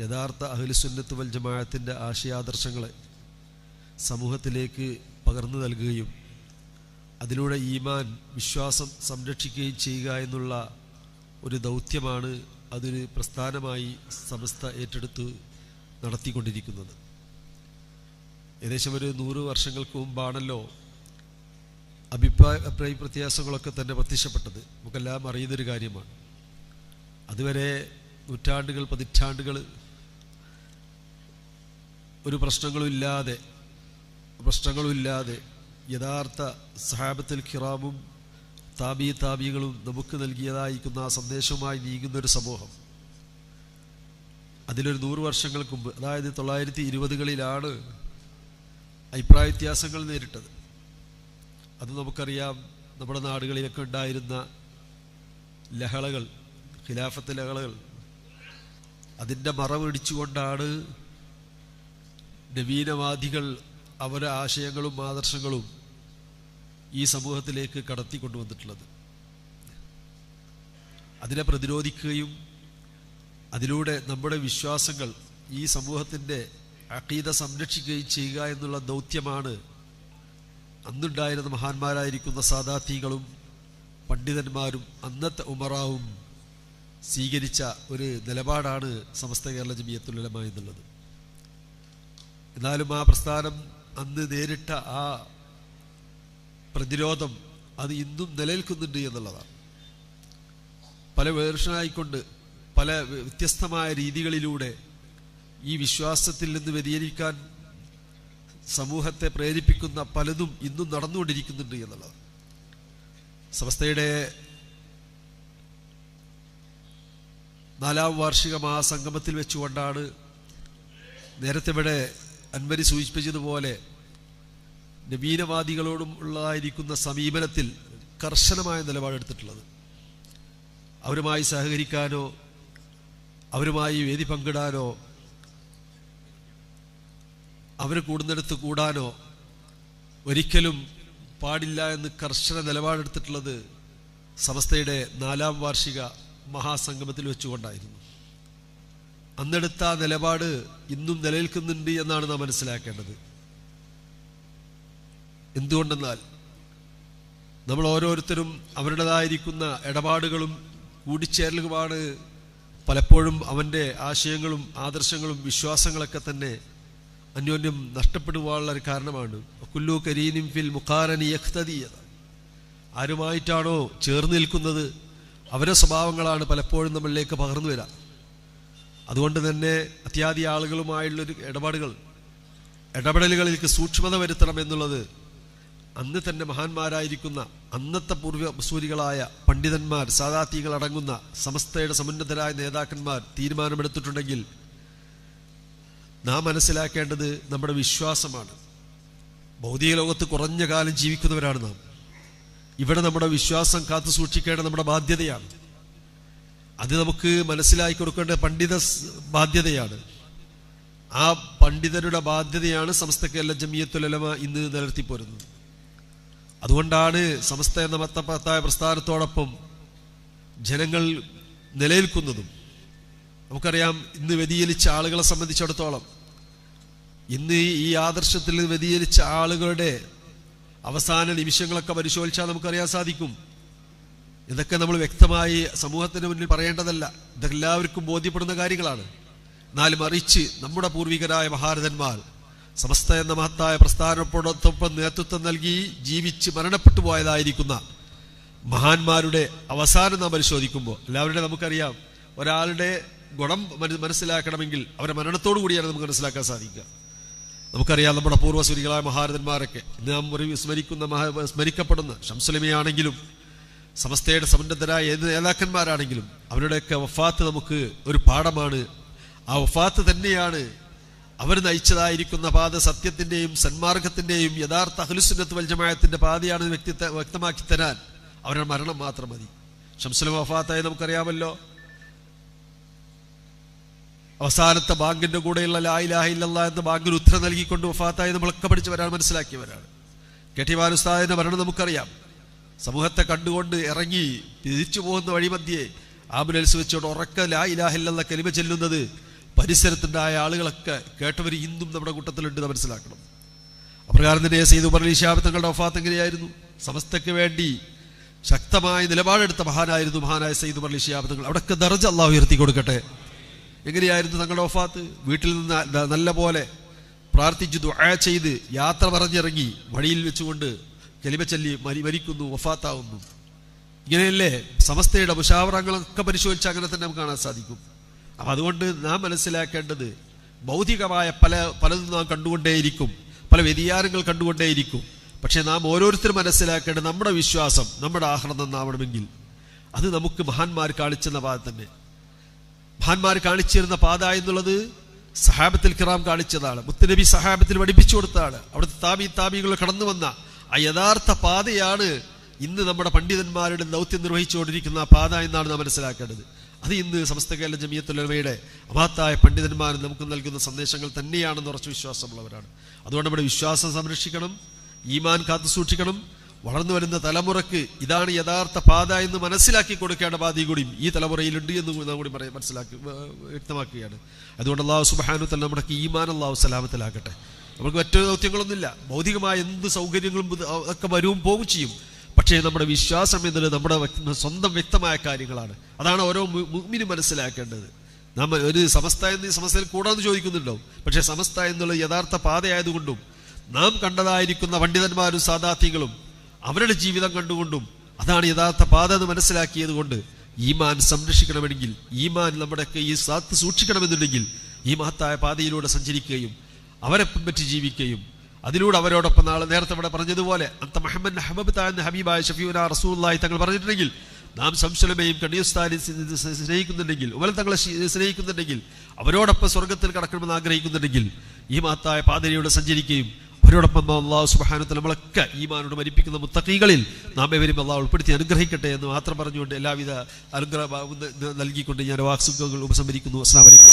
യഥാർത്ഥ അഹ്ലുസുന്നത്ത് വൽ ജമാഅത്തിന്റെ ആശയാദർശങ്ങളെ സമൂഹത്തിലേക്ക് പകർന്നു നൽകുകയും അതിലൂടെ ഈമാൻ വിശ്വാസം സംരക്ഷിക്കുകയും ചെയ്യുക എന്നുള്ള ഒരു ദൗത്യമാണ് അതൊരു പ്രസ്ഥാനമായി സമസ്ത ഏറ്റെടുത്ത് നടത്തിക്കൊണ്ടിരിക്കുന്നത്. ഏകദേശം ഒരു നൂറ് വർഷങ്ങൾക്ക് മുമ്പാണല്ലോ അഭിപ്രായ അഭിപ്രായ വ്യത്യാസങ്ങളൊക്കെ തന്നെ പ്രത്യക്ഷപ്പെട്ടത്. നമുക്കെല്ലാം അറിയുന്നൊരു കാര്യമാണ്. അതുവരെ നൂറ്റാണ്ടുകൾ പതിറ്റാണ്ടുകൾ ഒരു പ്രശ്നങ്ങളുമില്ലാതെ പ്രശ്നങ്ങളുമില്ലാതെ യഥാർത്ഥ സഹാബത്തിൽ ഖിറാമും താബി താബികളും നമുക്ക് നൽകിയതായിരിക്കുന്ന ആ സന്ദേശവുമായി നീങ്ങുന്ന ഒരു സമൂഹം. അതിലൊരു നൂറ് വർഷങ്ങൾക്ക് മുമ്പ് അതായത് തൊള്ളായിരത്തി ഇരുപതുകളിലാണ് അഭിപ്രായ വ്യത്യാസങ്ങൾ നേരിട്ടത്. അത് നമുക്കറിയാം നമ്മുടെ നാടുകളിലൊക്കെ ഉണ്ടായിരുന്ന ലഹളകൾ ഖിലാഫത്ത് ലഹളകൾ അതിന്റെ മറപിടിച്ചുകൊണ്ടാണ് നവീനവാദികൾ അവരുടെ ആശയങ്ങളും ആദർശങ്ങളും ഈ സമൂഹത്തിലേക്ക് കടത്തിക്കൊണ്ടുവന്നിട്ടുള്ളത്. അതിനെ പ്രതിരോധിക്കുകയും അതിലൂടെ നമ്മുടെ വിശ്വാസങ്ങൾ ഈ സമൂഹത്തിന്റെ അക്കീത സംരക്ഷിക്കുകയും ചെയ്യുക എന്നുള്ള ദൗത്യമാണ് അന്നുണ്ടായിരുന്ന മഹാന്മാരായിരിക്കുന്ന സാദാത്തികളും പണ്ഡിതന്മാരും അന്നത്തെ ഉമറാവും സ്വീകരിച്ച ഒരു നിലപാടാണ് സമസ്ത കേരള ജമിയത്തുലമ എന്നുള്ളത്. എന്നാലും ആ പ്രസ്ഥാനം അന്ന് നേരിട്ട ആ പ്രതിരോധം അത് ഇന്നും നിലനിൽക്കുന്നുണ്ട് എന്നുള്ളതാണ്. പല വേർഷനായിക്കൊണ്ട് പല വ്യത്യസ്തമായ രീതികളിലൂടെ ഈ വിശ്വാസത്തിൽ നിന്ന് വ്യതിചരിക്കാൻ സമൂഹത്തെ പ്രേരിപ്പിക്കുന്ന പലതും ഇന്നും നടന്നുകൊണ്ടിരിക്കുന്നുണ്ട് എന്നുള്ളത് സമസ്തയുടെ നാലാം വാർഷിക മഹാസംഗമത്തിൽ വെച്ചുകൊണ്ടാണ് നേരത്തെ ഇവിടെ അൻവരി സൂചിപ്പിച്ചതുപോലെ നവീനവാദികളോടും ഉള്ളതായിരിക്കുന്ന സമീപനത്തിൽ കർശനമായ നിലപാടെടുത്തിട്ടുള്ളത്. അവരുമായി സഹകരിക്കാനോ അവരുമായി വേദി പങ്കിടാനോ അവർ കൂടുന്നിടത്ത് കൂടാനോ ഒരിക്കലും പാടില്ല എന്ന് കർശന നിലപാടെടുത്തിട്ടുള്ളത് സമസ്തയുടെ നാലാം വാർഷിക മഹാസംഗമത്തിൽ വെച്ചുകൊണ്ടായിരുന്നു. അന്നെടുത്ത ആ നിലപാട് ഇന്നും നിലനിൽക്കുന്നുണ്ട് എന്നാണ് നാം മനസ്സിലാക്കേണ്ടത്. എന്തുകൊണ്ടെന്നാൽ നമ്മൾ ഓരോരുത്തരും അവരുടേതായിരിക്കുന്ന ഇടപാടുകളും കൂടിച്ചേരലുമാണ് പലപ്പോഴും അവന്റെ ആശയങ്ങളും ആദർശങ്ങളും വിശ്വാസങ്ങളൊക്കെ തന്നെ അന്യോന്യം നഷ്ടപ്പെടുവാനുള്ള ഒരു കാരണമാണ്. കുല്ലു കരീനിം ഫിൽ മുഖാരനി യഖ്തദീയ ആരുമായിട്ടാണോ ചേർന്ന് നിൽക്കുന്നത് അവരുടെ സ്വഭാവങ്ങളാണ് പലപ്പോഴും നമ്മളിലേക്ക് പകർന്നു വരാം അതുകൊണ്ട് തന്നെ അത്യാദി ആളുകളുമായുള്ളൊരു ഇടപാടുകൾ ഇടപെടലുകളിലേക്ക് സൂക്ഷ്മത വരുത്തണം എന്നുള്ളത് അന്ന് തന്നെ മഹാന്മാരായിരിക്കുന്ന അന്നത്തെ പൂർവ സൂരികളായ പണ്ഡിതന്മാർ സാദാത്തികൾ അടങ്ങുന്ന സമസ്തയുടെ സമുന്നതരായ നേതാക്കന്മാർ തീരുമാനമെടുത്തിട്ടുണ്ടെങ്കിൽ നാം മനസ്സിലാക്കേണ്ടത് നമ്മുടെ വിശ്വാസമാണ്. ഭൗതിക ലോകത്ത് കുറഞ്ഞ കാലം ജീവിക്കുന്നവരാണ് നാം. ഇവിടെ നമ്മുടെ വിശ്വാസം കാത്തു സൂക്ഷിക്കേണ്ട നമ്മുടെ ബാധ്യതയാണ്. അത് നമുക്ക് മനസ്സിലാക്കി കൊടുക്കേണ്ട പണ്ഡിത ബാധ്യതയാണ്. ആ പണ്ഡിതരുടെ ബാധ്യതയാണ് സമസ്തക്കല്ല ജമിയത്തുലമ ഇന്ന് നിലനിർത്തിപ്പോരുന്നത് അതുകൊണ്ടാണ് സമസ്ത എന്ന മത്തപ്പത്തായ പ്രസ്ഥാനത്തോടൊപ്പം ജനങ്ങൾ നിലനിൽക്കുന്നതും. നമുക്കറിയാം ഇന്ന് വ്യതിചലിച്ച ആളുകളെ സംബന്ധിച്ചിടത്തോളം ഇന്ന് ഈ ആദർശത്തിൽ വ്യതിചലിച്ച ആളുകളുടെ അവസാന നിമിഷങ്ങളൊക്കെ പരിശോധിച്ചാൽ നമുക്കറിയാൻ സാധിക്കും. ഇതൊക്കെ നമ്മൾ വ്യക്തമായി സമൂഹത്തിന് മുന്നിൽ പറയേണ്ടതല്ല. ഇതെല്ലാവർക്കും ബോധ്യപ്പെടുന്ന കാര്യങ്ങളാണ്. എന്നാലും അറിയിച്ച് നമ്മുടെ പൂർവികരായ മഹാരഥന്മാർ സമസ്ത എന്ന മഹത്തായ പ്രസ്ഥാനത്തോടൊപ്പം നേതൃത്വം നൽകി ജീവിച്ച് മരണപ്പെട്ടു പോയതായിരിക്കുന്ന മഹാന്മാരുടെ അവസാനം നാം പരിശോധിക്കുമ്പോൾ എല്ലാവരുടെ നമുക്കറിയാം ഒരാളുടെ ഗുണം മന- മനസ്സിലാക്കണമെങ്കിൽ അവരെ മരണത്തോടു കൂടിയാണ് നമുക്ക് മനസ്സിലാക്കാൻ സാധിക്കുക. നമുക്കറിയാം നമ്മുടെ പൂർവസൂരികളായ മഹാരഥന്മാരൊക്കെ ഇന്ന് നാം സ്മരിക്കുന്ന സ്മരിക്കപ്പെടുന്ന ഷംസുലമയാണെങ്കിലും സമസ്തയുടെ സമുന്നതരായ ഏത് നേതാക്കന്മാരാണെങ്കിലും അവരുടെയൊക്കെ വഫാത്ത് നമുക്ക് ഒരു പാഠമാണ്. ആ വഫാത്ത് തന്നെയാണ് അവർ നയിച്ചതായിരിക്കുന്ന പാത സത്യത്തിന്റെയും സന്മാർഗത്തിന്റെയും യഥാർത്ഥ അഹ്ലുസുന്നത്ത് വൽജമായത്തിന്റെ പാതയാണ് വ്യക്തി വ്യക്തമാക്കി തരാൻ അവരുടെ മരണം മാത്രം മതി. ഷംസുല വഫാത്തായി നമുക്കറിയാമല്ലോ. അവസാനത്തെ ബാങ്കിന്റെ കൂടെയുള്ള ലായിലാഹ ഇല്ലല്ലാ എന്ന ബാങ്കിന് ഉത്തരം നൽകിക്കൊണ്ട് വഫാത്തായി നമ്മളൊക്കെ പഠിച്ചവരാണ് മനസ്സിലാക്കിയവരാണ്. കെ ടി മരണം നമുക്കറിയാം. സമൂഹത്തെ കണ്ടുകൊണ്ട് ഇറങ്ങി തിരിച്ചു പോകുന്ന വഴിമധ്യേ ആംബുലൻസ് വെച്ചോട് ഉറക്ക ലാ ഇലാഹില്ലെന്ന കലിമ ചെല്ലുന്നത് പരിസരത്തുണ്ടായ ആളുകളൊക്കെ കേട്ടവർ ഇന്നും നമ്മുടെ കൂട്ടത്തിലുണ്ട് മനസ്സിലാക്കണം. അപ്രകാരം തന്നെ സെയ്ത് ഉമർ അലി ഷാബ് തങ്ങളുടെ ഒഫാത്ത് എങ്ങനെയായിരുന്നു? സമസ്തയ്ക്ക് വേണ്ടി ശക്തമായ നിലപാടെടുത്ത മഹാനായിരുന്നു മഹാനായ സെയ്ദ് ഉമർ അലി തങ്ങൾ. അവിടെയൊക്കെ ദർജ അള്ളാഹു ഉയർത്തി കൊടുക്കട്ടെ. എങ്ങനെയായിരുന്നു തങ്ങളുടെ ഒഫാത്ത് വീട്ടിൽ നിന്ന് നല്ല പോലെ പ്രാർത്ഥിച്ചു ദുആ ചെയ്ത് യാത്ര പറഞ്ഞിറങ്ങി വഴിയിൽ വെച്ചുകൊണ്ട് കലിമ ചൊല്ലി മരി മരിക്കുന്നു വഫാത്താവുന്നു. ഇങ്ങനെയല്ലേ സമസ്തയുടെ മുഷാവറങ്ങളൊക്കെ പരിശോധിച്ച് അങ്ങനെ തന്നെ നമുക്ക് കാണാൻ സാധിക്കും. അപ്പം അതുകൊണ്ട് നാം മനസ്സിലാക്കേണ്ടത് ഭൗതികമായ പല പലതും നാം കണ്ടുകൊണ്ടേയിരിക്കും. പല വ്യതിയാനങ്ങൾ കണ്ടുകൊണ്ടേയിരിക്കും. പക്ഷേ നാം ഓരോരുത്തരും മനസ്സിലാക്കേണ്ടത് നമ്മുടെ വിശ്വാസം നമ്മുടെ ആഹ്റം നന്നാവണമെങ്കിൽ അത് നമുക്ക് മഹാന്മാർ കാണിച്ചെന്ന പാത തന്നെ. മഹാന്മാർ കാണിച്ചിരുന്ന പാത എന്നുള്ളത് സഹാബത്തിൽ കിറാം കാണിച്ചതാണ്. മുത്തുനബി സഹാബത്തിൽ പഠിപ്പിച്ചു കൊടുത്താണ് അവിടുത്തെ താബി താബികൾ കടന്നു വന്ന ആ യഥാർത്ഥ പാതയാണ് ഇന്ന് നമ്മുടെ പണ്ഡിതന്മാരുടെ ദൗത്യം നിർവഹിച്ചുകൊണ്ടിരിക്കുന്ന പാത എന്നാണ് നാം മനസ്സിലാക്കേണ്ടത്. അത് ഇന്ന് സമസ്ത കേരള ജമിയത്തുലമയുടെ അഭാത്തായ പണ്ഡിതന്മാർ നമുക്ക് നൽകുന്ന സന്ദേശങ്ങൾ തന്നെയാണെന്ന് ഉറച്ച വിശ്വാസമുള്ളവരാണ്. അതുകൊണ്ട് നമ്മുടെ വിശ്വാസം സംരക്ഷിക്കണം ഈമാൻ കാത്തു സൂക്ഷിക്കണം. വളർന്നു വരുന്ന തലമുറയ്ക്ക് ഇതാണ് യഥാർത്ഥ പാത എന്ന് മനസ്സിലാക്കി കൊടുക്കേണ്ട ബാധ്യത കൂടിയും ഈ തലമുറയിലുണ്ട് എന്ന് നാം കൂടി പറയാൻ മനസ്സിലാക്കി വ്യക്തമാക്കുകയാണ്. അതുകൊണ്ട് അള്ളാഹു സുബാനു തന്നെ നമ്മുടെ ഈമാൻ അള്ളാഹു സലാമത്തിലാക്കട്ടെ നമുക്ക് മറ്റു ദൗത്യങ്ങളൊന്നുമില്ല. ഭൗതികമായ എന്ത് സൗകര്യങ്ങളും ഒക്കെ വരും പോവും ചെയ്യും. പക്ഷേ നമ്മുടെ വിശ്വാസം എന്നുള്ളത് നമ്മുടെ സ്വന്തം വ്യക്തമായ കാര്യങ്ങളാണ്. അതാണ് ഓരോ മു- മനസ്സിലാക്കേണ്ടത്. നമ്മൾ ഒരു സമസ്ത എന്ന് ഈ സമസ്തയിൽ കൂടാന്ന് ചോദിക്കുന്നുണ്ടോ പക്ഷേ സമസ്ത എന്നുള്ള യഥാർത്ഥ പാതയായതുകൊണ്ടും നാം കണ്ടതായിരിക്കുന്ന പണ്ഡിതന്മാരും സാധാർത്ഥികളും അവരുടെ ജീവിതം കണ്ടുകൊണ്ടും അതാണ് യഥാർത്ഥ പാത എന്ന് മനസ്സിലാക്കിയത് കൊണ്ട് ഈമാൻ സംരക്ഷിക്കണമെങ്കിൽ ഈമാൻ നമ്മുടെയൊക്കെ ഈ സാത്ത് സൂക്ഷിക്കണമെന്നുണ്ടെങ്കിൽ ഈ മഹത്തായ പാതയിലൂടെ സഞ്ചരിക്കുകയും അവരെ പറ്റി ജീവിക്കുകയും അതിലൂടെ അവരോടൊപ്പം നാളെ നേരത്തെ ഇവിടെ പറഞ്ഞതുപോലെ അന്ത മുഹമ്മദ് ഹബബ് താൻ ഹബീബായ ഷഫീന റസൂല്ലായി തങ്ങൾ പറഞ്ഞിട്ടുണ്ടെങ്കിൽ നാം സംശലമയും കണിയുസ്ഥാനി സ്നേഹിക്കുന്നുണ്ടെങ്കിൽ ഉമൽ തങ്ങളെ സ്നേഹിക്കുന്നുണ്ടെങ്കിൽ അവരോടൊപ്പം സ്വർഗത്തിൽ കടക്കണമെന്ന് ആഗ്രഹിക്കുന്നുണ്ടെങ്കിൽ ഈ മാത്തായ പാതയിലൂടെ സഞ്ചരിക്കുകയും അവരോടൊപ്പം അള്ളാഹു സുബാനത്തിൽ നമ്മളൊക്കെ ഈമാനോട് മരിപ്പിക്കുന്ന മുത്തക്കീകളിൽ നാം ഇവരും അള്ളാഹ് ഉൾപ്പെടുത്തി അനുഗ്രഹിക്കട്ടെ എന്ന് മാത്രം പറഞ്ഞുകൊണ്ട് എല്ലാവിധ അനുഗ്രഹ നൽകിക്കൊണ്ട് ഞാൻ വാക്സുഖങ്ങൾ ഉപസംഹരിക്കുന്നു. അസ്ലാം വലൈക്കും